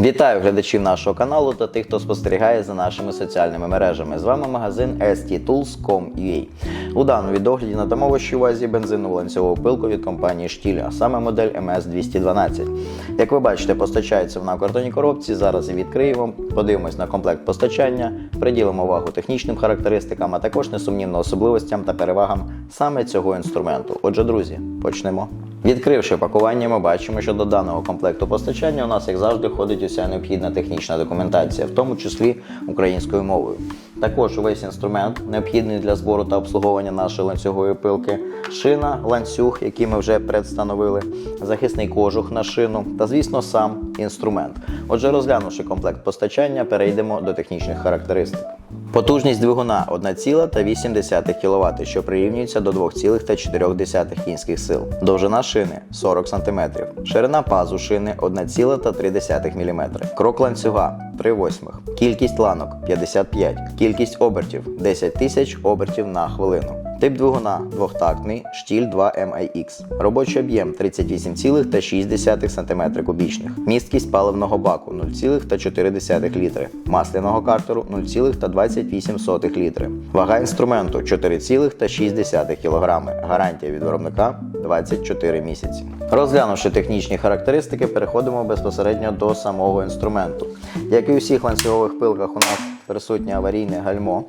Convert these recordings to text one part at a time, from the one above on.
Вітаю глядачів нашого каналу та тих, хто спостерігає за нашими соціальними мережами. З вами магазин sttools.com.ua. У даному відогляді надамо вашій увазі бензинову ланцюгову пилку від компанії Штіль, а саме модель MS212. Як ви бачите, постачається вона в картонній коробці. Зараз її відкриємо, подивимось на комплект постачання, приділимо увагу технічним характеристикам, а також несумнівно особливостям та перевагам саме цього інструменту. Отже, друзі, почнемо. Відкривши пакування, ми бачимо, що до даного комплекту постачання у нас, як завжди, входить уся необхідна технічна документація, в тому числі українською мовою. Також увесь інструмент необхідний для збору та обслуговування нашої ланцюгової пилки, шина, ланцюг, який ми вже предстановили, захисний кожух на шину та, звісно, сам інструмент. Отже, розглянувши комплект постачання, перейдемо до технічних характеристик. Потужність двигуна 1,8 кВт, що прирівнюється до 2,4 кінських сил. Довжина шини 40 см. Ширина пазу шини 1,3 мм. Крок ланцюга 3 восьмих. Кількість ланок 55. Кількість обертів 10 тисяч обертів на хвилину. Тип двигуна двохтактний, штіль 2 MIX. Робочий об'єм 38,6 см кубічних. Місткість паливного баку 0,4 літри. Масляного картеру 0,28 літри. Вага інструменту 4,6 кг. Гарантія від виробника 24 місяці. Розглянувши технічні характеристики, переходимо безпосередньо до самого інструменту. Як і у всіх ланцюгових пилках, у нас присутнє аварійне гальмо.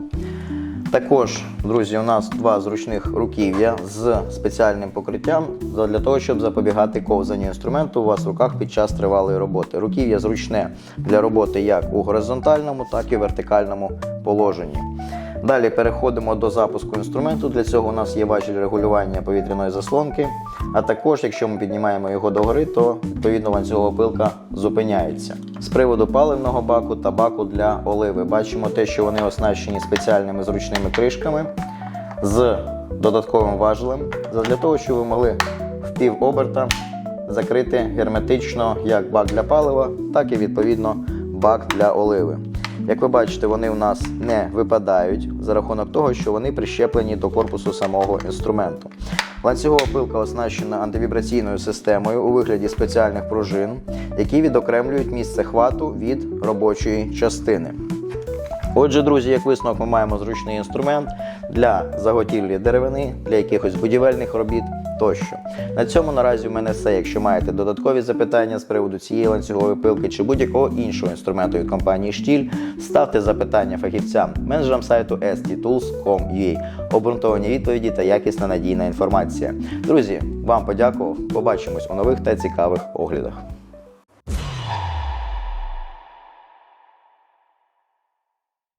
Також, друзі, у нас два зручних руків'я з спеціальним покриттям для того, щоб запобігати ковзанню інструменту у вас в руках під час тривалої роботи. Руків'я зручне для роботи як у горизонтальному, так і вертикальному положенні. Далі переходимо до запуску інструменту. Для цього у нас є важіль регулювання повітряної заслонки. А також, якщо ми піднімаємо його догори, то відповідно ланцюгова пилка зупиняється. З приводу паливного баку та баку для оливи бачимо те, що вони оснащені спеціальними зручними кришками з додатковим важелем, для того, щоб ви могли в пів оберта закрити герметично як бак для палива, так і відповідно бак для оливи. Як ви бачите, вони у нас не випадають за рахунок того, що вони прищеплені до корпусу самого інструменту. Ланцюгова пилка оснащена антивібраційною системою у вигляді спеціальних пружин, які відокремлюють місце хвату від робочої частини. Отже, друзі, як висновок, ми маємо зручний інструмент для заготівлі деревини, для якихось будівельних робіт тощо. На цьому наразі в мене все. Якщо маєте додаткові запитання з приводу цієї ланцюгової пилки чи будь-якого іншого інструменту від компанії Штіль, ставте запитання фахівцям, менеджерам сайту sttools.com.ua. Обґрунтовані відповіді та якісна надійна інформація. Друзі, вам подякував. Побачимось у нових та цікавих оглядах.